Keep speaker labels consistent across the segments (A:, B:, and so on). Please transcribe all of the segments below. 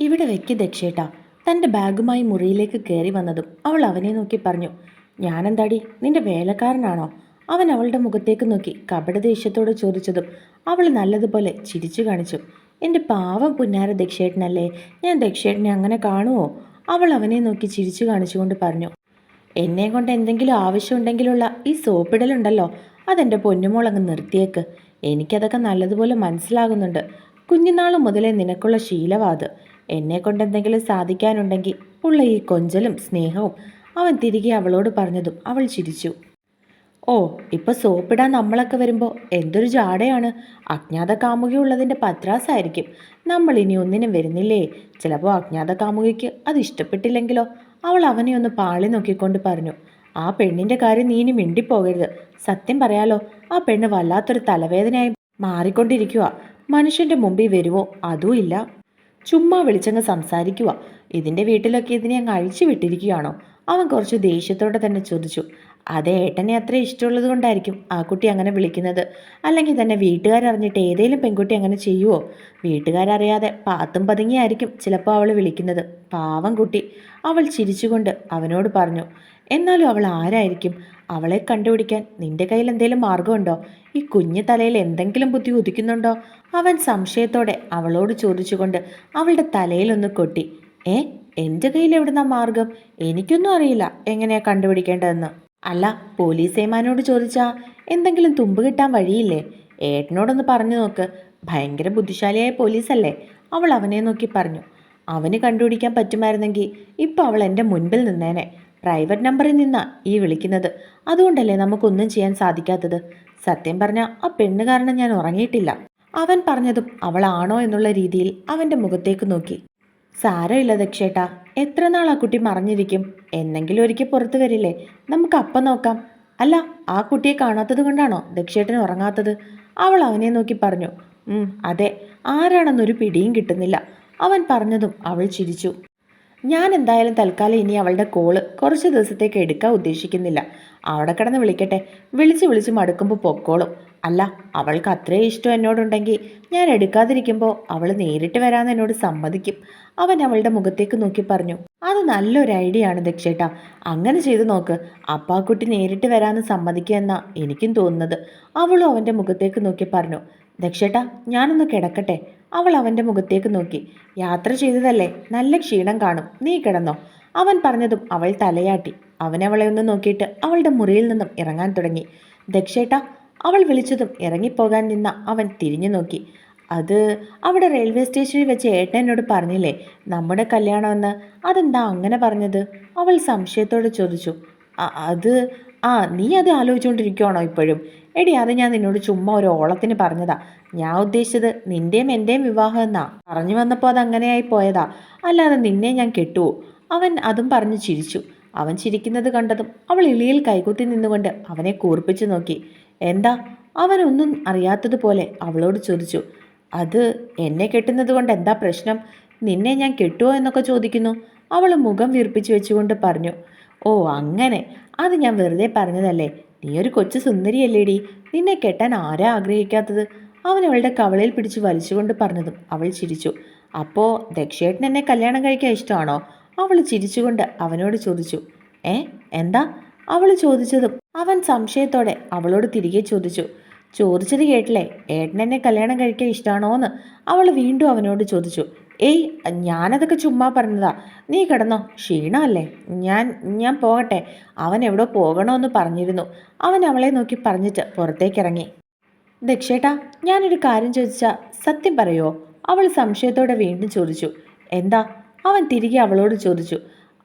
A: ഇവിടെ വെക്ക് ദക്ഷേട്ടാ. തന്റെ ബാഗുമായി മുറിയിലേക്ക് കയറി വന്നതും അവൾ അവനെ നോക്കി പറഞ്ഞു ഞാനെന്താടി? നിന്റെ വേലക്കാരനാണോ? അവൻ അവളുടെ മുഖത്തേക്ക് നോക്കി കപട ദേഷ്യത്തോട് ചോദിച്ചതും അവൾ നല്ലതുപോലെ ചിരിച്ചു കാണിച്ചു എന്റെ പാവം പുന്നാര ദക്ഷേട്ടനല്ലേ? ഞാൻ ദക്ഷേട്ടനെ അങ്ങനെ കാണുമോ അവൾ അവനെ നോക്കി ചിരിച്ചു കാണിച്ചുകൊണ്ട് പറഞ്ഞു എന്നെ കൊണ്ട് എന്തെങ്കിലും ആവശ്യമുണ്ടെങ്കിലുള്ള ഈ സോപ്പിടലുണ്ടല്ലോ അതെന്റെ പൊന്നുമോൾ അങ്ങ് നിർത്തിയേക്ക്. എനിക്കതൊക്കെ നല്ലതുപോലെ മനസ്സിലാകുന്നുണ്ട്. കുഞ്ഞുനാൾ മുതലേ നിനക്കുള്ള ശീലവാത് എന്നെ കൊണ്ടെന്തെങ്കിലും സാധിക്കാനുണ്ടെങ്കിൽ ഉള്ള ഈ കൊഞ്ചലും സ്നേഹവും അവൻ തിരികെ അവളോട് പറഞ്ഞതും അവൾ ചിരിച്ചു. ഓ ഇപ്പൊ സോപ്പിടാൻ നമ്മളൊക്കെ വരുമ്പോൾ എന്തൊരു ജാടയാണ്. അജ്ഞാത കാമുകിയുള്ളതിന്റെ പത്രാസായിരിക്കും. നമ്മൾ ഇനി ഒന്നിനും വരുന്നില്ലേ? ചിലപ്പോൾ അജ്ഞാത കാമുകിക്ക് അത് ഇഷ്ടപ്പെട്ടില്ലെങ്കിലോ? അവൾ അവനെ ഒന്ന് പാളി നോക്കിക്കൊണ്ട് പറഞ്ഞു. ആ പെണ്ണിന്റെ കാര്യം നീ ഇനി മിണ്ടിപ്പോകരുത്. സത്യം പറയാലോ ആ പെണ്ണ് വല്ലാത്തൊരു തലവേദനയായി മാറിക്കൊണ്ടിരിക്കുക മനുഷ്യന്റെ മുമ്പിൽ വരുവോ? അതുമില്ല ചുമ്മാ വിളിച്ചങ്ങ് സംസാരിക്കുക ഇതിന്റെ വീട്ടിലൊക്കെ ഇതിനെ അങ്ങ് അഴിച്ചു വിട്ടിരിക്കുകയാണോ? അവൻ കുറച്ച് ദേഷ്യത്തോടെ തന്നെ ചോദിച്ചു. അതെ ഏട്ടനെ അത്ര ഇഷ്ടമുള്ളത് കൊണ്ടായിരിക്കും ആ കുട്ടി അങ്ങനെ വിളിക്കുന്നത്. അല്ലെങ്കിൽ തന്നെ വീട്ടുകാരറിഞ്ഞിട്ട് ഏതെങ്കിലും പെൺകുട്ടി അങ്ങനെ ചെയ്യുമോ വീട്ടുകാരറിയാതെ പാത്തും പതുങ്ങിയായിരിക്കും ചിലപ്പോൾ അവൾ വിളിക്കുന്നത്. പാവം കുട്ടി. അവൾ ചിരിച്ചുകൊണ്ട് അവനോട് പറഞ്ഞു എന്നാലും അവൾ ആരായിരിക്കും? അവളെ കണ്ടുപിടിക്കാൻ നിന്റെ കയ്യിൽ എന്തെങ്കിലും മാർഗമുണ്ടോ? ഈ കുഞ്ഞു തലയിൽ എന്തെങ്കിലും ബുദ്ധി ഉദിക്കുന്നുണ്ടോ? അവൻ സംശയത്തോടെ അവളോട് ചോദിച്ചുകൊണ്ട് അവളുടെ തലയിലൊന്ന് കൊട്ടി. ഏ എന്റെ കയ്യിൽ എവിടുന്ന മാർഗം? എനിക്കൊന്നും അറിയില്ല എങ്ങനെയാ കണ്ടുപിടിക്കേണ്ടതെന്ന്. അല്ല പോലീസ് ഏമാനോട് ചോദിച്ചാ? എന്തെങ്കിലും തുമ്പ് കിട്ടാൻ വഴിയില്ലേ? ഏട്ടനോടൊന്ന് പറഞ്ഞു നോക്ക്. ഭയങ്കര ബുദ്ധിശാലിയായ പോലീസല്ലേ? അവൾ അവനെ നോക്കി പറഞ്ഞു. അവന് കണ്ടുപിടിക്കാൻ പറ്റുമായിരുന്നെങ്കിൽ ഇപ്പോൾ അവൾ എന്റെ മുൻപിൽ നിന്നേനെ. പ്രൈവറ്റ് നമ്പറിൽ നിന്നാണ് ഈ വിളിക്കുന്നത്. അതുകൊണ്ടല്ലേ നമുക്കൊന്നും ചെയ്യാൻ സാധിക്കാത്തത്? സത്യം പറഞ്ഞ ആ പെണ്ണ് കാരണം ഞാൻ ഉറങ്ങിയിട്ടില്ല. അവൻ പറഞ്ഞതും അവളാണോ എന്നുള്ള രീതിയിൽ അവന്റെ മുഖത്തേക്ക് നോക്കി. സാരമില്ല ദക്ഷേട്ടാ എത്ര നാൾ ആ കുട്ടി മറിഞ്ഞിരിക്കും? എന്നെങ്കിലും ഒരിക്കൽ പുറത്തു വരില്ലേ? നമുക്ക് അപ്പം നോക്കാം. അല്ല ആ കുട്ടിയെ കാണാത്തത് കൊണ്ടാണോ ദക്ഷേട്ടൻ ഉറങ്ങാത്തത്? അവൾ അവനെ നോക്കി പറഞ്ഞു. അതെ ആരാണെന്നൊരു പിടിയും കിട്ടുന്നില്ല. അവൻ പറഞ്ഞതും അവൾ ചിരിച്ചു. ഞാൻ എന്തായാലും തൽക്കാലം ഇനി അവളുടെ കോൾ കുറച്ച് ദിവസത്തേക്ക് എടുക്കാൻ ഉദ്ദേശിക്കുന്നില്ല. അവിടെ കിടന്ന് വിളിക്കട്ടെ. വിളിച്ച് വിളിച്ച് മടുക്കുമ്പോൾ പൊക്കോളും. അല്ല അവൾക്ക് അത്രേ ഇഷ്ടം എന്നോടുണ്ടെങ്കിൽ ഞാൻ എടുക്കാതിരിക്കുമ്പോൾ അവൾ നേരിട്ട് വരാമെന്ന് എന്നോട് സമ്മതിക്കും. അവൻ അവളുടെ മുഖത്തേക്ക് നോക്കി പറഞ്ഞു അത് നല്ലൊരു ഐഡിയ ആണ് ദക്ഷേട്ടാ. അങ്ങനെ ചെയ്തു നോക്ക്. അപ്പാക്കുട്ടി നേരിട്ട് വരാമെന്ന് സമ്മതിക്കുക എന്നാ എനിക്കും തോന്നുന്നത്. അവളും അവന്റെ മുഖത്തേക്ക് നോക്കി പറഞ്ഞു ദക്ഷേട്ടാ ഞാനൊന്ന് കിടക്കട്ടെ. അവൾ അവന്റെ മുഖത്തേക്ക് നോക്കി. യാത്ര ചെയ്തതല്ലേ? നല്ല ക്ഷീണം കാണും. നീ കിടന്നോ. അവൻ പറഞ്ഞതും അവൾ തലയാട്ടി. അവനവളെ ഒന്ന് നോക്കിയിട്ട് അവളുടെ മുറിയിൽ നിന്നും ഇറങ്ങാൻ തുടങ്ങി. ദക്ഷേട്ട അവൾ വിളിച്ചതും ഇറങ്ങിപ്പോകാൻ നിന്ന അവൻ തിരിഞ്ഞു നോക്കി. അത് അവിടെ റെയിൽവേ സ്റ്റേഷനിൽ വെച്ച് ഏട്ടനോട് പറഞ്ഞില്ലേ? നമ്മുടെ കല്യാണമെന്ന്. അതെന്താ അങ്ങനെ പറഞ്ഞത്? അവൾ സംശയത്തോടെ ചോദിച്ചു. അത് ആ നീ അത് ആലോചിച്ചുകൊണ്ടിരിക്കുവാണോ ഇപ്പോഴും? എടി അത് ഞാൻ നിന്നോട് ചുമ്മാ ഒരു ഓളത്തിന് പറഞ്ഞതാ. ഞാൻ ഉദ്ദേശിച്ചത് നിന്റെയും എന്റെയും വിവാഹം എന്നാ. പറഞ്ഞു വന്നപ്പോൾ അത് അങ്ങനെയായി പോയതാ. അല്ലാതെ നിന്നെ ഞാൻ കെട്ടുവോ അവൻ അതും പറഞ്ഞ് ചിരിച്ചു. അവൻ ചിരിക്കുന്നത് കണ്ടതും അവൾ ഇളിയിൽ കൈകുത്തി നിന്നുകൊണ്ട് അവനെ കൂർപ്പിച്ചു നോക്കി. എന്താ? അവനൊന്നും അറിയാത്തതുപോലെ അവളോട് ചോദിച്ചു. അത് എന്നെ കെട്ടുന്നത് കൊണ്ട് എന്താ പ്രശ്നം? നിന്നെ ഞാൻ കെട്ടുമോ എന്നൊക്കെ ചോദിക്കുന്നു. അവൾ മുഖം വീർപ്പിച്ചു വെച്ചുകൊണ്ട് പറഞ്ഞു. ഓ അങ്ങനെ. അത് ഞാൻ വെറുതെ പറഞ്ഞതല്ലേ. നീ ഒരു കൊച്ചു സുന്ദരിയല്ലേടി. നിന്നെ കെട്ടാൻ ആരാ ആഗ്രഹിക്കാത്തത്? അവൻ അവളുടെ കവളയിൽ പിടിച്ച് വലിച്ചുകൊണ്ട് പറഞ്ഞതും അവൾ ചിരിച്ചു. അപ്പോൾ ദക്ഷേട്ടൻ എന്നെ കല്യാണം കഴിക്കാൻ ഇഷ്ടമാണോ? അവൾ ചിരിച്ചുകൊണ്ട് അവനോട് ചോദിച്ചു. ഏ? എന്താ? അവൾ ചോദിച്ചതും അവൻ സംശയത്തോടെ അവളോട് തിരികെ ചോദിച്ചു. ചോദിച്ചത് കേട്ടില്ലേ? ഏട്ടൻ എന്നെ കല്യാണം കഴിക്കാൻ ഇഷ്ടമാണോ എന്ന് അവൾ വീണ്ടും അവനോട് ചോദിച്ചു. ഏയ് ഞാനതൊക്കെ ചുമ്മാ പറഞ്ഞതാ. നീ കിടന്നോ. ക്ഷീണമല്ലേ? ഞാൻ ഞാൻ പോകട്ടെ. അവൻ എവിടെ പോകണമെന്ന് പറഞ്ഞിരുന്നു. അവൻ അവളെ നോക്കി പറഞ്ഞിട്ട് പുറത്തേക്കിറങ്ങി. ദക്ഷേട്ടാ ഞാനൊരു കാര്യം ചോദിച്ചാൽ സത്യം പറയുമോ അവൾ സംശയത്തോടെ വീണ്ടും ചോദിച്ചു. എന്താ? അവൻ തിരികെ അവളോട് ചോദിച്ചു.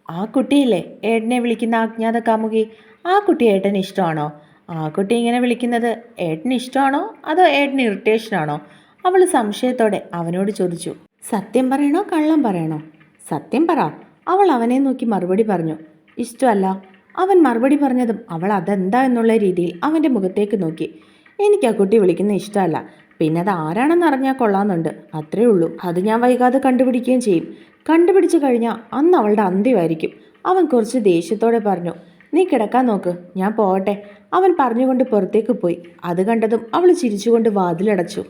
A: ആ കുട്ടിയില്ലേ? ഏട്ടനെ വിളിക്കുന്ന അജ്ഞാത കാമുകി ആ കുട്ടി ഏട്ടന് ഇഷ്ടമാണോ? ആ കുട്ടി ഇങ്ങനെ വിളിക്കുന്നത് ഏട്ടന് ഇഷ്ടമാണോ? അതോ ഏട്ടന് ഇറിറ്റേഷനാണോ? അവൾ സംശയത്തോടെ അവനോട് ചോദിച്ചു. സത്യം പറയണോ കള്ളം പറയണോ? സത്യം പറ. അവൾ അവനെ നോക്കി മറുപടി പറഞ്ഞു. ഇഷ്ടമല്ല. അവൻ മറുപടി പറഞ്ഞതും അവൾ അതെന്താ എന്നുള്ള രീതിയിൽ അവന്റെ മുഖത്തേക്ക് നോക്കി. എനിക്ക് ആ കുട്ടി വിളിക്കുന്ന ഇഷ്ടമല്ല. പിന്നെ അത് ആരാണെന്ന് അറിഞ്ഞാൽ കൊള്ളാമെന്നുണ്ട്. അത്രേ ഉള്ളൂ. അത് ഞാൻ വൈകാതെ കണ്ടുപിടിക്കുകയും ചെയ്യും. കണ്ടുപിടിച്ചു കഴിഞ്ഞാൽ അന്ന് അവളുടെ അന്ത്യമായിരിക്കും. അവൻ കുറച്ച് ദേഷ്യത്തോടെ പറഞ്ഞു നീ കിടക്കാൻ നോക്ക്. ഞാൻ പോകട്ടെ. അവൻ പറഞ്ഞുകൊണ്ട് പുറത്തേക്ക് പോയി. അത് കണ്ടതും അവൾ ചിരിച്ചുകൊണ്ട് വാതിലടച്ചു.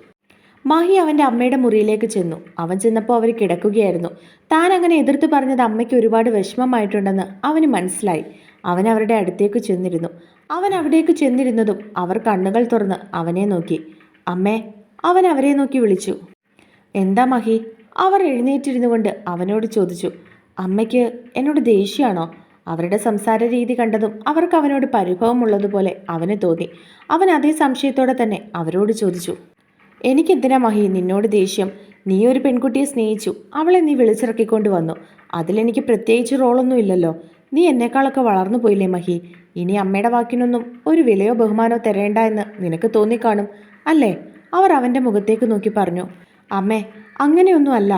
A: മാഹി അവന്റെ അമ്മയുടെ മുറിയിലേക്ക് ചെന്നു. അവൻ ചെന്നപ്പോൾ അവർ കിടക്കുകയായിരുന്നു. താൻ അങ്ങനെ എതിർത്ത് പറഞ്ഞത് അമ്മയ്ക്ക് ഒരുപാട് വിഷമമായിട്ടുണ്ടെന്ന് അവന് മനസ്സിലായി. അവൻ അവരുടെ അടുത്തേക്ക് ചെന്നിരുന്നു. അവൻ അവിടേക്ക് ചെന്നിരുന്നതും അവർ കണ്ണുകൾ തുറന്ന് അവനെ നോക്കി. അമ്മേ അവൻ അവരെ നോക്കി വിളിച്ചു. എന്താ മഹി? അവർ എഴുന്നേറ്റിരുന്നു കൊണ്ട് അവനോട് ചോദിച്ചു. അമ്മയ്ക്ക് എന്നോട് ദേഷ്യമാണോ? അവരുടെ സംസാര രീതി കണ്ടതും അവർക്ക് അവനോട് പരിഭവമുള്ളതുപോലെ അവന് തോന്നി. അവൻ അതേ സംശയത്തോടെ തന്നെ അവരോട് ചോദിച്ചു. എനിക്കെന്തിനാ മഹി? നിന്നോട് ദേഷ്യം. നീ ഒരു പെൺകുട്ടിയെ സ്നേഹിച്ചു. അവളെ നീ വിളിച്ചിറക്കിക്കൊണ്ട് വന്നു. അതിലെനിക്ക് പ്രത്യേകിച്ച് റോളൊന്നും ഇല്ലല്ലോ. നീ എന്നേക്കാളൊക്കെ വളർന്നു പോയില്ലേ മഹി? ഇനി അമ്മയുടെ വാക്കിനൊന്നും ഒരു വിലയോ ബഹുമാനോ തരേണ്ട എന്ന് നിനക്ക് തോന്നിക്കാണും അല്ലേ? അവർ അവന്റെ മുഖത്തേക്ക് നോക്കി പറഞ്ഞു. അമ്മേ അങ്ങനെയൊന്നും അല്ല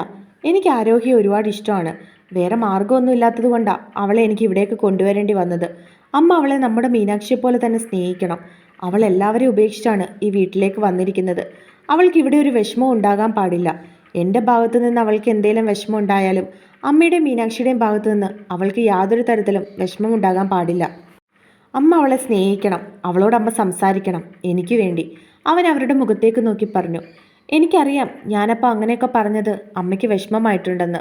A: എനിക്ക് ആരോഗ്യം ഒരുപാട് ഇഷ്ടമാണ്. വേറെ മാർഗമൊന്നും ഇല്ലാത്തത് കൊണ്ടാണ് അവളെ എനിക്ക് ഇവിടേക്ക് കൊണ്ടുവരേണ്ടി വന്നത്. അമ്മ അവളെ നമ്മുടെ മീനാക്ഷിയെ പോലെ തന്നെ സ്നേഹിക്കണം. അവൾ എല്ലാവരെയും ഉപേക്ഷിച്ചാണ് ഈ വീട്ടിലേക്ക് വന്നിരിക്കുന്നത്. അവൾക്ക് ഇവിടെ ഒരു വിഷമം ഉണ്ടാകാൻ പാടില്ല. എന്റെ ഭാഗത്തു നിന്ന് അവൾക്ക് എന്തെങ്കിലും വിഷമം ഉണ്ടായാലും അമ്മയുടെയും മീനാക്ഷിയുടെയും ഭാഗത്തു നിന്ന് അവൾക്ക് യാതൊരു തരത്തിലും വിഷമം ഉണ്ടാകാൻ പാടില്ല. അമ്മ അവളെ സ്നേഹിക്കണം. അവളോട് അമ്മ സംസാരിക്കണം. എനിക്ക് വേണ്ടി. അവൻ അവരുടെ മുഖത്തേക്ക് നോക്കി പറഞ്ഞു. എനിക്കറിയാം ഞാനപ്പോൾ അങ്ങനെയൊക്കെ പറഞ്ഞത് അമ്മയ്ക്ക് വിഷമമായിട്ടുണ്ടെന്ന്.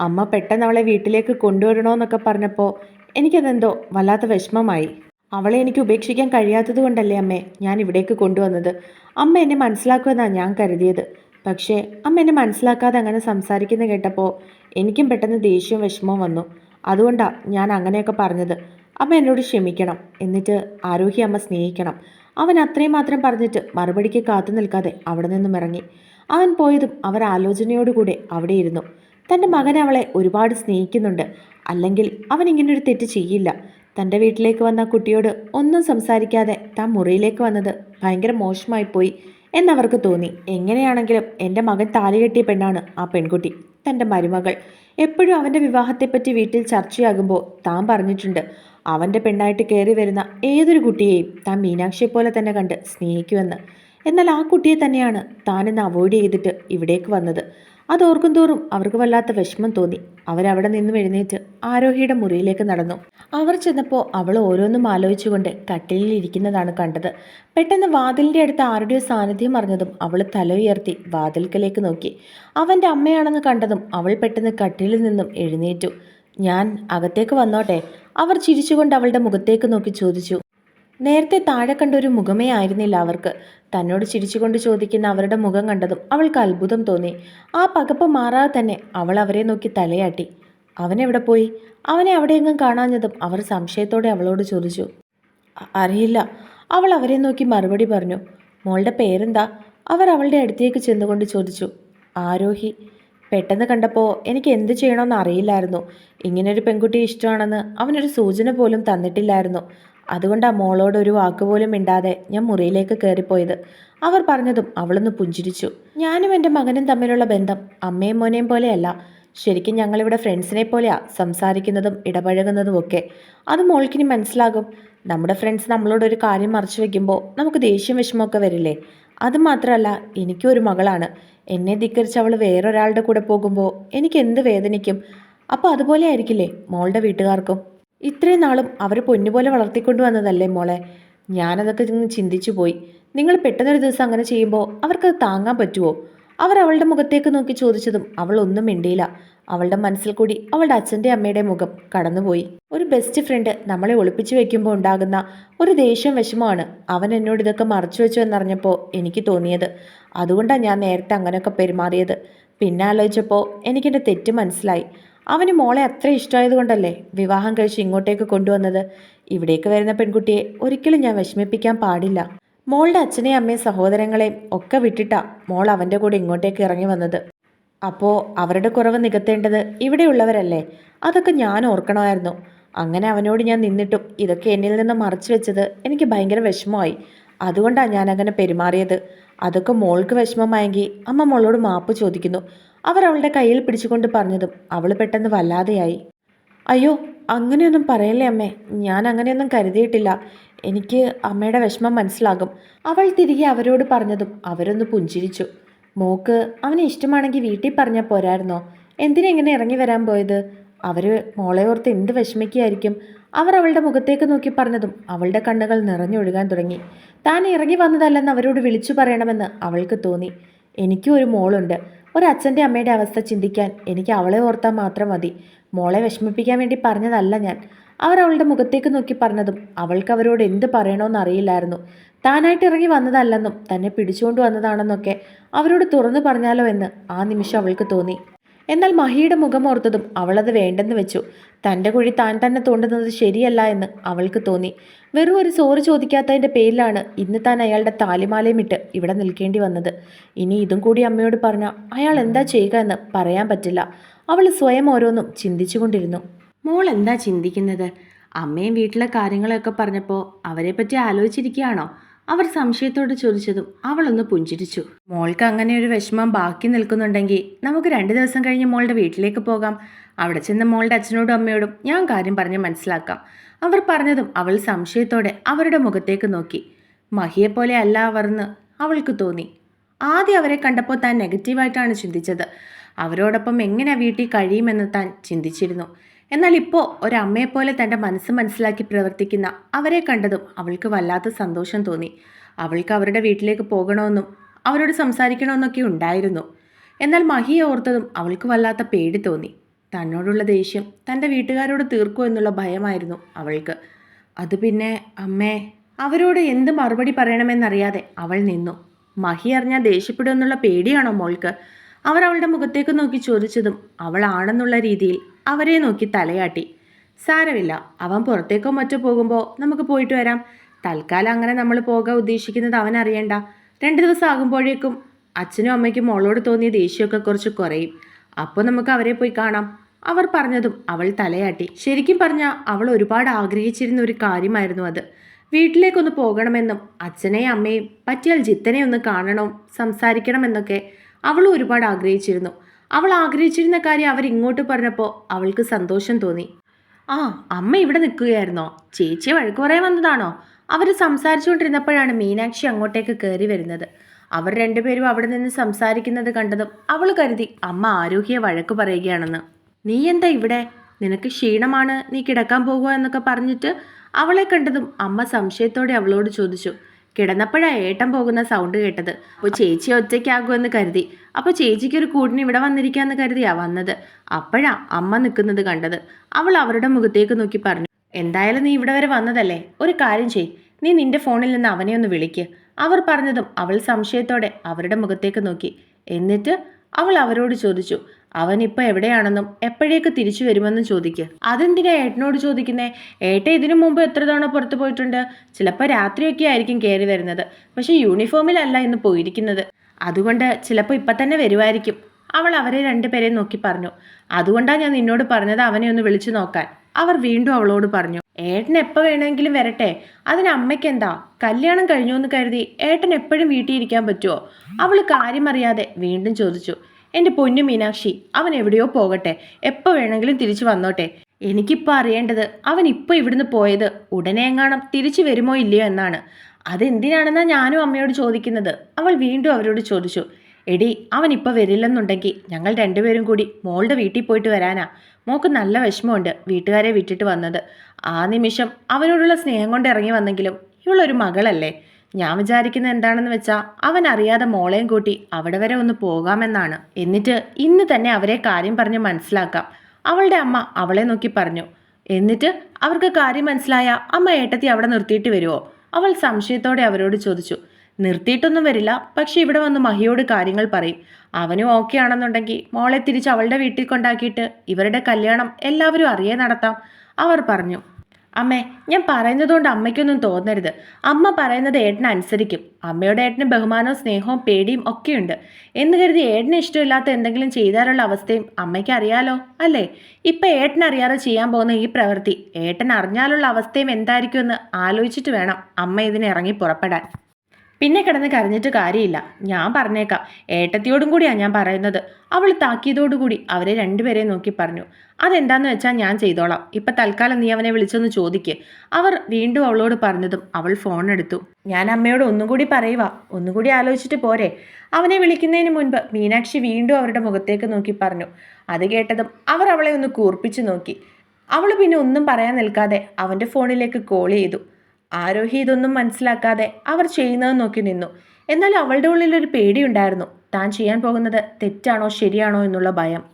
A: അമ്മ പെട്ടെന്ന് അവളെ വീട്ടിലേക്ക് കൊണ്ടുവരണമെന്നൊക്കെ പറഞ്ഞപ്പോൾ എനിക്കതെന്തോ വല്ലാത്ത വിഷമമായി. അവളെ എനിക്ക് ഉപേക്ഷിക്കാൻ കഴിയാത്തത് കൊണ്ടല്ലേ അമ്മേ ഞാൻ ഇവിടേക്ക് കൊണ്ടുവന്നത്. അമ്മ എന്നെ മനസ്സിലാക്കുമെന്നാണ് ഞാൻ കരുതിയത്. പക്ഷേ അമ്മ എന്നെ മനസ്സിലാക്കാതെ അങ്ങനെ സംസാരിക്കുന്ന കേട്ടപ്പോൾ എനിക്കും പെട്ടെന്ന് ദേഷ്യവും വിഷമവും വന്നു. അതുകൊണ്ടാണ് ഞാൻ അങ്ങനെയൊക്കെ പറഞ്ഞത്. അമ്മ എന്നോട് ക്ഷമിക്കണം. എന്നിട്ട് ആരോഹി അമ്മ സ്നേഹിക്കണം. അവൻ അത്രയും മാത്രം പറഞ്ഞിട്ട് മറുപടിക്ക് കാത്തു നിൽക്കാതെ അവിടെ നിന്നും ഇറങ്ങി. അവൻ പോയതും അവർ ആലോചനയോടുകൂടെ അവിടെ ഇരുന്നു. തന്റെ മകൻ അവളെ ഒരുപാട് സ്നേഹിക്കുന്നുണ്ട്. അല്ലെങ്കിൽ അവൻ ഇങ്ങനൊരു തെറ്റ് ചെയ്യില്ല. തന്റെ വീട്ടിലേക്ക് വന്ന കുട്ടിയോട് ഒന്നും സംസാരിക്കാതെ താൻ മുറിയിലേക്ക് വന്നത് ഭയങ്കര മോശമായി പോയി എന്നവർക്ക് തോന്നി. എങ്ങനെയാണെങ്കിലും എന്റെ മകൻ താലി കെട്ടിയ പെണ്ണാണ് ആ പെൺകുട്ടി തന്റെ മരുമകൾ. എപ്പോഴും അവന്റെ വിവാഹത്തെപ്പറ്റി വീട്ടിൽ ചർച്ചയാകുമ്പോൾ താൻ പറഞ്ഞിട്ടുണ്ട് അവന്റെ പെണ്ണായിട്ട് കയറി വരുന്ന ഏതൊരു കുട്ടിയെയും താൻ മീനാക്ഷിയെ പോലെ തന്നെ കണ്ട് സ്നേഹിക്കുമെന്ന്. എന്നാൽ ആ കുട്ടിയെ തന്നെയാണ് താനിന്ന് അവോയ്ഡ് ചെയ്തിട്ട് ഇവിടേക്ക് വന്നത്. അതോർക്കും തോറും അവർക്ക് വല്ലാത്ത വിഷമം തോന്നി. അവരവിടെ നിന്നും എഴുന്നേറ്റ് ആരോഹിയുടെ മുറിയിലേക്ക് നടന്നു. അവർ ചെന്നപ്പോൾ അവൾ ഓരോന്നും ആലോചിച്ചുകൊണ്ട് കട്ടിലിൽ ഇരിക്കുന്നതാണ് കണ്ടത്. പെട്ടെന്ന് വാതിലിന്റെ അടുത്ത് ആരുടെയോ സാന്നിധ്യം അറിഞ്ഞതും അവൾ തല ഉയർത്തി വാതിൽക്കലേക്ക് നോക്കി. അവന്റെ അമ്മയാണെന്ന് കണ്ടതും അവൾ പെട്ടെന്ന് കട്ടിലിൽ നിന്നും എഴുന്നേറ്റു. ഞാൻ അകത്തേക്ക് വന്നോട്ടെ? അവർ ചിരിച്ചുകൊണ്ട് അവളുടെ മുഖത്തേക്ക് നോക്കി ചോദിച്ചു. നേരത്തെ താഴെ കണ്ട ഒരു മുഖമേ ആയിരുന്നില്ല അവർക്ക്. തന്നോട് ചിരിച്ചുകൊണ്ട് ചോദിക്കുന്ന അവരുടെ മുഖം കണ്ടതും അവൾക്ക് അത്ഭുതം തോന്നി. ആ പകപ്പ് മാറാതെ തന്നെ അവൾ അവരെ നോക്കി തലയാട്ടി. അവനെവിടെ പോയി? അവനെ അവിടെയെങ്ങും കാണാഞ്ഞതും അവർ സംശയത്തോടെ അവളോട് ചോദിച്ചു. അറിയില്ല. അവൾ അവരെ നോക്കി മറുപടി പറഞ്ഞു. മോളുടെ പേരെന്താ? അവർ അവളുടെ അടുത്തേക്ക് ചെന്നുകൊണ്ട് ചോദിച്ചു. ആരോഹി. പെട്ടെന്ന് കണ്ടപ്പോൾ എനിക്ക് എന്ത് ചെയ്യണമെന്ന് അറിയില്ലായിരുന്നു. ഇങ്ങനൊരു പെൺകുട്ടി ഇഷ്ടമാണെന്ന് അവനൊരു സൂചന പോലും തന്നിട്ടില്ലായിരുന്നു. അതുകൊണ്ടാണ് മോളോട് ഒരു വാക്കുപോലും മിണ്ടാതെ ഞാൻ മുറിയിലേക്ക് കയറിപ്പോയത് അവർ പറഞ്ഞതും അവളൊന്ന് പുഞ്ചിരിച്ചു. ഞാനും എന്റെ മകനും തമ്മിലുള്ള ബന്ധം അമ്മയും മോനെയും പോലെയല്ല. ശരിക്കും ഞങ്ങളിവിടെ ഫ്രണ്ട്സിനെ പോലെയാ സംസാരിക്കുന്നതും ഇടപഴകുന്നതും ഒക്കെ. അത് മോൾക്കിനി മനസ്സിലാകും. നമ്മുടെ ഫ്രണ്ട്സ് നമ്മളോട് ഒരു കാര്യം മറച്ചു വെക്കുമ്പോൾ നമുക്ക് ദേഷ്യം വിഷമമൊക്കെ വരില്ലേ? അത് മാത്രമല്ല എനിക്കും ഒരു മകളാണ്. എന്നെ ധിക്കരിച്ച് അവൾ വേറൊരാളുടെ കൂടെ പോകുമ്പോൾ എനിക്ക് എന്ത് വേദനിക്കും? അപ്പോൾ അതുപോലെ ആയിരിക്കില്ലേ മോളുടെ വീട്ടുകാർക്കും? ഇത്രയും നാളും അവർ പൊന്നുപോലെ വളർത്തിക്കൊണ്ടു വന്നതല്ലേ മോളെ? ഞാനതൊക്കെ ഇന്ന് ചിന്തിച്ചു പോയി. നിങ്ങൾ പെട്ടെന്നൊരു ദിവസം അങ്ങനെ ചെയ്യുമ്പോൾ അവർക്കത് താങ്ങാൻ പറ്റുമോ അവർ അവളുടെ മുഖത്തേക്ക് നോക്കി ചോദിച്ചതും അവൾ ഒന്നും മിണ്ടിയില്ല. അവളുടെ മനസ്സിൽ കൂടി അവളുടെ അച്ഛന്റെ അമ്മയുടെ മുഖം കടന്നുപോയി. ഒരു ബെസ്റ്റ് ഫ്രണ്ട് നമ്മളെ ഒളിപ്പിച്ചു വെക്കുമ്പോൾ ഉണ്ടാകുന്ന ഒരു ദേഷ്യം വിഷമമാണ് അവൻ എന്നോട് ഇതൊക്കെ മറച്ചു വെച്ചു എന്നറിഞ്ഞപ്പോൾ എനിക്ക് തോന്നിയത്. അതുകൊണ്ടാണ് ഞാൻ നേരത്തെ അങ്ങനെയൊക്കെ പെരുമാറിയത്. പിന്നെ ആലോചിച്ചപ്പോൾ എനിക്കെന്റെ തെറ്റ് മനസ്സിലായി. അവന് മോളെ അത്ര ഇഷ്ടമായതുകൊണ്ടല്ലേ വിവാഹം കഴിച്ച് ഇങ്ങോട്ടേക്ക് കൊണ്ടുവന്നത്? ഇവിടേക്ക് വരുന്ന പെൺകുട്ടിയെ ഒരിക്കലും ഞാൻ വിഷമിപ്പിക്കാൻ പാടില്ല. മോളുടെ അച്ഛനെയും അമ്മയും സഹോദരങ്ങളെയും ഒക്കെ വിട്ടിട്ടാ മോൾ അവന്റെ കൂടെ ഇങ്ങോട്ടേക്ക് ഇറങ്ങി വന്നത്. അപ്പോൾ അവരുടെ കുറവ് നികത്തേണ്ടത് ഇവിടെയുള്ളവരല്ലേ? അതൊക്കെ ഞാൻ ഓർക്കണമായിരുന്നു. അങ്ങനെ അവനോട് ഞാൻ നിന്നിട്ടും ഇതൊക്കെ എന്നിൽ നിന്ന് മറച്ചു വെച്ചത് എനിക്ക് ഭയങ്കര വിഷമമായി. അതുകൊണ്ടാണ് ഞാൻ അങ്ങനെ പെരുമാറിയത്. അതൊക്കെ മോൾക്ക് വിഷമമായെങ്കിൽ അമ്മ മോളോട് മാപ്പ് ചോദിക്കുന്നു. അവർ അവളുടെ കയ്യിൽ പിടിച്ചുകൊണ്ട് പറഞ്ഞതും അവൾ പെട്ടെന്ന് വല്ലാതെയായി. അയ്യോ അങ്ങനെയൊന്നും പറയല്ലേ അമ്മേ? ഞാൻ അങ്ങനെയൊന്നും കരുതിയിട്ടില്ല. എനിക്ക് അമ്മയുടെ വിഷമം മനസ്സിലാകും. അവൾ തിരികെ അവരോട് പറഞ്ഞതും അവരൊന്ന് പുഞ്ചിരിച്ചു. മോക്ക് അവനെ ഇഷ്ടമാണെങ്കിൽ വീട്ടിൽ പറഞ്ഞാൽ പോരായിരുന്നോ? എന്തിനാ ഇങ്ങനെ ഇറങ്ങി വരാൻ പോയത്? അവർ മോളെ ഓർത്ത് എന്ത് വിഷമിക്കുകയായിരിക്കും? അവർ അവളുടെ മുഖത്തേക്ക് നോക്കി പറഞ്ഞതും അവളുടെ കണ്ണുകൾ നിറഞ്ഞൊഴുകാൻ തുടങ്ങി. താൻ ഇറങ്ങി വന്നതല്ലെന്ന് അവരോട് വിളിച്ചു പറയണമെന്ന് അവൾക്ക് തോന്നി. എനിക്കും ഒരു മോളുണ്ട്. ഒരച്ഛന്റെ അമ്മയുടെ അവസ്ഥ ചിന്തിക്കാൻ എനിക്ക് അവളെ ഓർത്താൽ മാത്രം മതി. മോളെ വിഷമിപ്പിക്കാൻ വേണ്ടി പറഞ്ഞതല്ല ഞാൻ. അവർ അവളുടെ മുഖത്തേക്ക് നോക്കി പറഞ്ഞതും അവൾക്ക് അവരോട് എന്ത് പറയണമെന്ന് അറിയില്ലായിരുന്നു. താനായിട്ട് ഇറങ്ങി വന്നതല്ലെന്നും തന്നെ പിടിച്ചുകൊണ്ട് വന്നതാണെന്നൊക്കെ അവരോട് തുറന്നു പറഞ്ഞാലോ എന്ന് ആ നിമിഷം അവൾക്ക് തോന്നി. എന്നാൽ മഹിയുടെ മുഖം ഓർത്തതും അവളത് വേണ്ടെന്ന് വെച്ചു. തന്റെ കുഴി താൻ തന്നെ തോണ്ടുന്നത് ശരിയല്ല എന്ന് അവൾക്ക് തോന്നി. വെറും ഒരു സോറ് ചോദിക്കാത്തതിന്റെ പേരിലാണ് ഇന്ന് താൻ അയാളുടെ താലിമാലയും ഇട്ട് ഇവിടെ നിൽക്കേണ്ടി വന്നത്. ഇനി ഇതും കൂടി അമ്മയോട് പറഞ്ഞാൽ അയാൾ എന്താ ചെയ്യുക എന്ന് പറയാൻ പറ്റില്ല. അവൾ സ്വയം ഓരോന്നും ചിന്തിച്ചുകൊണ്ടിരുന്നു. മോൾ എന്താ ചിന്തിക്കുന്നത്? അമ്മയും വീട്ടിലെ കാര്യങ്ങളൊക്കെ പറഞ്ഞപ്പോൾ അവരെപ്പറ്റി പറ്റി ആലോചിച്ചിരിക്കുകയാണോ? അവർ സംശയത്തോട് ചോദിച്ചതും അവളൊന്ന് പുഞ്ചിരിച്ചു. മോൾക്ക് അങ്ങനെ ഒരു വിഷമം ബാക്കി നിൽക്കുന്നുണ്ടെങ്കിൽ നമുക്ക് രണ്ട് ദിവസം കഴിഞ്ഞ് മോളുടെ വീട്ടിലേക്ക് പോകാം. അവിടെ ചെന്ന് മോളുടെ അച്ഛനോടും അമ്മയോടും ഞാൻ കാര്യം പറഞ്ഞ് മനസ്സിലാക്കാം. അവർ പറഞ്ഞതും അവൾ സംശയത്തോടെ അവരുടെ മുഖത്തേക്ക് നോക്കി. മഹിയെപ്പോലെ അല്ല അവർന്ന് അവൾക്ക് തോന്നി. ആദ്യം അവരെ കണ്ടപ്പോൾ താൻ നെഗറ്റീവായിട്ടാണ് ചിന്തിച്ചത്. അവരോടൊപ്പം എങ്ങനെ വീട്ടിൽ കഴിയുമെന്ന് താൻ ചിന്തിച്ചിരുന്നു. എന്നാൽ ഇപ്പോൾ ഒരമ്മയെപ്പോലെ തന്റെ മനസ്സ് മനസ്സിലാക്കി പ്രവർത്തിക്കുന്ന അവരെ കണ്ടതും അവൾക്ക് വല്ലാത്ത സന്തോഷം തോന്നി. അവൾക്ക് അവരുടെ വീട്ടിലേക്ക് പോകണമെന്നും അവരോട് സംസാരിക്കണമെന്നൊക്കെ ഉണ്ടായിരുന്നു. എന്നാൽ മഹിയെ ഓർത്തതും അവൾക്ക് വല്ലാത്ത പേടി തോന്നി. തന്നോടുള്ള ദേഷ്യം തന്റെ വീട്ടുകാരോട് തീർക്കൂ എന്നുള്ള ഭയമായിരുന്നു അവൾക്ക്. അത് പിന്നെ അമ്മേ അവരോട് എന്ത് മറുപടി പറയണമെന്നറിയാതെ അവൾ നിന്നു. മഹി അറിഞ്ഞാൽ ദേഷ്യപ്പെടുമെന്നുള്ള പേടിയാണോ മോൾക്ക്? അവർ അവളുടെ മുഖത്തേക്ക് നോക്കി ചോദിച്ചതും അവളാണെന്നുള്ള രീതിയിൽ അവരെ നോക്കി തലയാട്ടി. സാരമില്ല അവൻ പുറത്തേക്കോ മറ്റോ പോകുമ്പോൾ നമുക്ക് പോയിട്ട് വരാം. തൽക്കാലം അങ്ങനെ നമ്മൾ പോകാൻ ഉദ്ദേശിക്കുന്നത് അവൻ അറിയണ്ട. രണ്ട് ദിവസം ആകുമ്പോഴേക്കും അച്ഛനും അമ്മയ്ക്കും മോളോട് തോന്നിയ ദേഷ്യമൊക്കെ കുറച്ച് കുറയും. അപ്പോൾ നമുക്ക് അവരെ പോയി കാണാം. അവർ പറഞ്ഞതും അവൾ തലയാട്ടി. ശരിക്കും പറഞ്ഞാൽ അവൾ ഒരുപാട് ആഗ്രഹിച്ചിരുന്ന ഒരു കാര്യമായിരുന്നു അത്. വീട്ടിലേക്കൊന്ന് പോകണമെന്നും അച്ഛനെയും അമ്മയും പറ്റിയാൽ ജിത്തനെ ഒന്ന് കാണണം സംസാരിക്കണമെന്നൊക്കെ അവൾ ഒരുപാട് ആഗ്രഹിച്ചിരുന്നു. അവൾ ആഗ്രഹിച്ചിരുന്ന കാര്യം അവരിങ്ങോട്ട് പറഞ്ഞപ്പോൾ അവൾക്ക് സന്തോഷം തോന്നി. ആ അമ്മ ഇവിടെ നിൽക്കുകയായിരുന്നോ? ചേച്ചി വഴക്ക് പറയാൻ വന്നതാണോ? അവർ സംസാരിച്ചുകൊണ്ടിരുന്നപ്പോഴാണ് മീനാക്ഷി അങ്ങോട്ടേക്ക് കയറി വരുന്നത്. അവർ രണ്ടുപേരും അവിടെ നിന്ന് സംസാരിക്കുന്നത് കണ്ടതും അവൾ കരുതി അമ്മ ആരോഗ്യ വഴക്ക് പറയുകയാണെന്ന്. നീ എന്താ ഇവിടെ? നിനക്ക് ക്ഷീണമാണ് നീ കിടക്കാൻ പോകുക എന്നൊക്കെ പറഞ്ഞിട്ട്? അവളെ കണ്ടതും അമ്മ സംശയത്തോടെ അവളോട് ചോദിച്ചു. കിടന്നപ്പോഴാ ഏട്ടൻ പോകുന്ന സൗണ്ട് കേട്ടത്. അപ്പോൾ ചേച്ചി ഒറ്റയ്ക്കാകുമെന്ന് കരുതി. അപ്പോൾ ചേച്ചിക്ക് ഒരു കൂടിന് ഇവിടെ വന്നിരിക്കാമെന്ന് കരുതിയാ വന്നത്. അപ്പോഴാ അമ്മ നിൽക്കുന്നത് കണ്ടത്. അവൾ അവരുടെ മുഖത്തേക്ക് നോക്കി പറഞ്ഞു. എന്തായാലും നീ ഇവിടെ വരെ വന്നതല്ലേ? ഒരു കാര്യം ചെയ് നീ നിന്റെ ഫോണിൽ നിന്ന് അവനെ ഒന്ന് വിളിക്ക്. അവർ പറഞ്ഞതും അവൾ സംശയത്തോടെ അവരുടെ മുഖത്തേക്ക് നോക്കി. എന്നിട്ട് അവൾ അവരോട് ചോദിച്ചു. അവൻ ഇപ്പൊ എവിടെയാണെന്നും എപ്പോഴേക്ക് തിരിച്ചു വരുമെന്നും ചോദിക്കുക അതെന്തിനാ ഏട്ടനോട് ചോദിക്കുന്നേ? ഏട്ട ഇതിനു മുമ്പ് എത്ര തവണ പുറത്തു പോയിട്ടുണ്ട്? ചിലപ്പോൾ രാത്രിയൊക്കെ ആയിരിക്കും കയറി വരുന്നത്. പക്ഷെ യൂണിഫോമിലല്ല ഇന്ന് പോയിരിക്കുന്നത്. അതുകൊണ്ട് ചിലപ്പോൾ ഇപ്പം തന്നെ വരുമായിരിക്കും അവൾ അവരെ രണ്ടുപേരെ നോക്കി പറഞ്ഞു. അതുകൊണ്ടാണ് ഞാൻ നിന്നോട് പറഞ്ഞത് അവനെ ഒന്ന് വിളിച്ചു നോക്കാൻ. അവർ വീണ്ടും അവളോട് പറഞ്ഞു. ഏട്ടൻ എപ്പോൾ വേണമെങ്കിലും വരട്ടെ? അതിന് അമ്മയ്ക്ക് എന്താ? കല്യാണം കഴിഞ്ഞു എന്ന് കരുതി ഏട്ടൻ എപ്പോഴും വീട്ടിൽ ഇരിക്കാൻ പറ്റുമോ അവൾ കാര്യമറിയാതെ വീണ്ടും ചോദിച്ചു. എന്റെ പൊന്നു മീനാക്ഷി അവൻ എവിടെയോ പോകട്ടെ. എപ്പോൾ വേണമെങ്കിലും തിരിച്ചു വന്നോട്ടെ. എനിക്കിപ്പോൾ അറിയേണ്ടത് അവൻ ഇപ്പോൾ ഇവിടുന്ന് പോയത് ഉടനെ എങ്ങാണം തിരിച്ചു വരുമോ ഇല്ലയോ എന്നാണ്. അതെന്തിനാണെന്നാണ് ഞാനും അമ്മയോട് ചോദിക്കുന്നത്. അവൾ വീണ്ടും അവരോട് ചോദിച്ചു. എടി അവൻ ഇപ്പോൾ വരില്ലെന്നുണ്ടെങ്കിൽ ഞങ്ങൾ രണ്ടുപേരും കൂടി മോളുടെ വീട്ടിൽ പോയിട്ട് വരാനാ. മോക്ക് നല്ല വിഷമമുണ്ട് വീട്ടുകാരെ വിട്ടിട്ട് വന്നത്. ആ നിമിഷം അവനോടുള്ള സ്നേഹം കൊണ്ട് ഇറങ്ങി വന്നെങ്കിലും ഇവളൊരു മകളല്ലേ? ഞാൻ വിചാരിക്കുന്നത് എന്താണെന്ന് വെച്ചാൽ അവൻ അറിയാതെ മോളെയും കൂട്ടി അവിടെ വരെ ഒന്ന് പോകാമെന്നാണ്. എന്നിട്ട് ഇന്ന് തന്നെ അവരെ കാര്യം പറഞ്ഞ് മനസ്സിലാക്കാം. അവളുടെ അമ്മ അവളെ നോക്കി പറഞ്ഞു. എന്നിട്ട് അവർക്ക് കാര്യം മനസ്സിലായ അമ്മ ഏട്ടത്തി അവിടെ നിർത്തിയിട്ട് വരുമോ അവൾ സംശയത്തോടെ അവരോട് ചോദിച്ചു. നിർത്തിയിട്ടൊന്നും വരില്ല പക്ഷെ ഇവിടെ വന്ന് മഹിയോട് കാര്യങ്ങൾ പറയും. അവനും ഓക്കെ ആണെന്നുണ്ടെങ്കിൽ മോളെ തിരിച്ച് അവളുടെ വീട്ടിൽ കൊണ്ടാക്കിയിട്ട് ഇവരുടെ കല്യാണം എല്ലാവരും അറിയേ നടത്താം. അവർ പറഞ്ഞു. അമ്മേ ഞാൻ പറയുന്നതുകൊണ്ട് അമ്മയ്ക്കൊന്നും തോന്നരുത്. അമ്മ പറയുന്നത് ഏട്ടന് അനുസരിക്കും. അമ്മയുടെ ഏട്ടന് ബഹുമാനവും സ്നേഹവും പേടിയും ഒക്കെയുണ്ട്. എന്ന് കരുതി ഏട്ടന് ഇഷ്ടമില്ലാത്ത എന്തെങ്കിലും ചെയ്താലുള്ള അവസ്ഥയും അമ്മയ്ക്ക് അറിയാലോ അല്ലേ? ഇപ്പം ഏട്ടനറിയാതെ ചെയ്യാൻ പോകുന്ന ഈ പ്രവൃത്തി ഏട്ടൻ അറിഞ്ഞാലുള്ള അവസ്ഥയും എന്തായിരിക്കുമെന്ന് ആലോചിച്ചിട്ട് വേണം അമ്മ ഇതിന് ഇറങ്ങി പുറപ്പെടാൻ. പിന്നെ കിടന്ന് കരഞ്ഞിട്ട് കാര്യമില്ല. ഞാൻ പറഞ്ഞേക്കാം. ഏട്ടത്തിയോടും കൂടിയാണ് ഞാൻ പറയുന്നത്. അവൾ താക്കിയതോടുകൂടി അവരെ രണ്ടുപേരെയും നോക്കി പറഞ്ഞു. അതെന്താന്ന് വെച്ചാൽ ഞാൻ ചെയ്തോളാം. ഇപ്പൊ തൽക്കാലം നീ അവനെ വിളിച്ചൊന്ന് ചോദിക്ക്. അവർ വീണ്ടും അവളോട് പറഞ്ഞതും അവൾ ഫോൺ എടുത്തു. ഞാൻ അമ്മയോട് ഒന്നുകൂടി പറയുക ഒന്നുകൂടി ആലോചിച്ചിട്ട് പോരെ. അവനെ വിളിക്കുന്നതിന് മുൻപ് മീനാക്ഷി വീണ്ടും അവരുടെ മുഖത്തേക്ക് നോക്കി പറഞ്ഞു. അത് കേട്ടതും അവർ അവളെ ഒന്ന് കൂർപ്പിച്ചു നോക്കി. അവൾ പിന്നെ ഒന്നും പറയാൻ നിൽക്കാതെ അവന്റെ ഫോണിലേക്ക് കോൾ ചെയ്തു. ആരോഹി ഇതൊന്നും മനസ്സിലാക്കാതെ അവർ ചെയ്യുന്നത് നോക്കി നിന്നു. എന്നാൽ അവളുടെ ഉള്ളിൽ ഒരു പേടിയുണ്ടായിരുന്നു. താൻ ചെയ്യാൻ പോകുന്നത് തെറ്റാണോ ശരിയാണോ എന്നുള്ള ഭയം.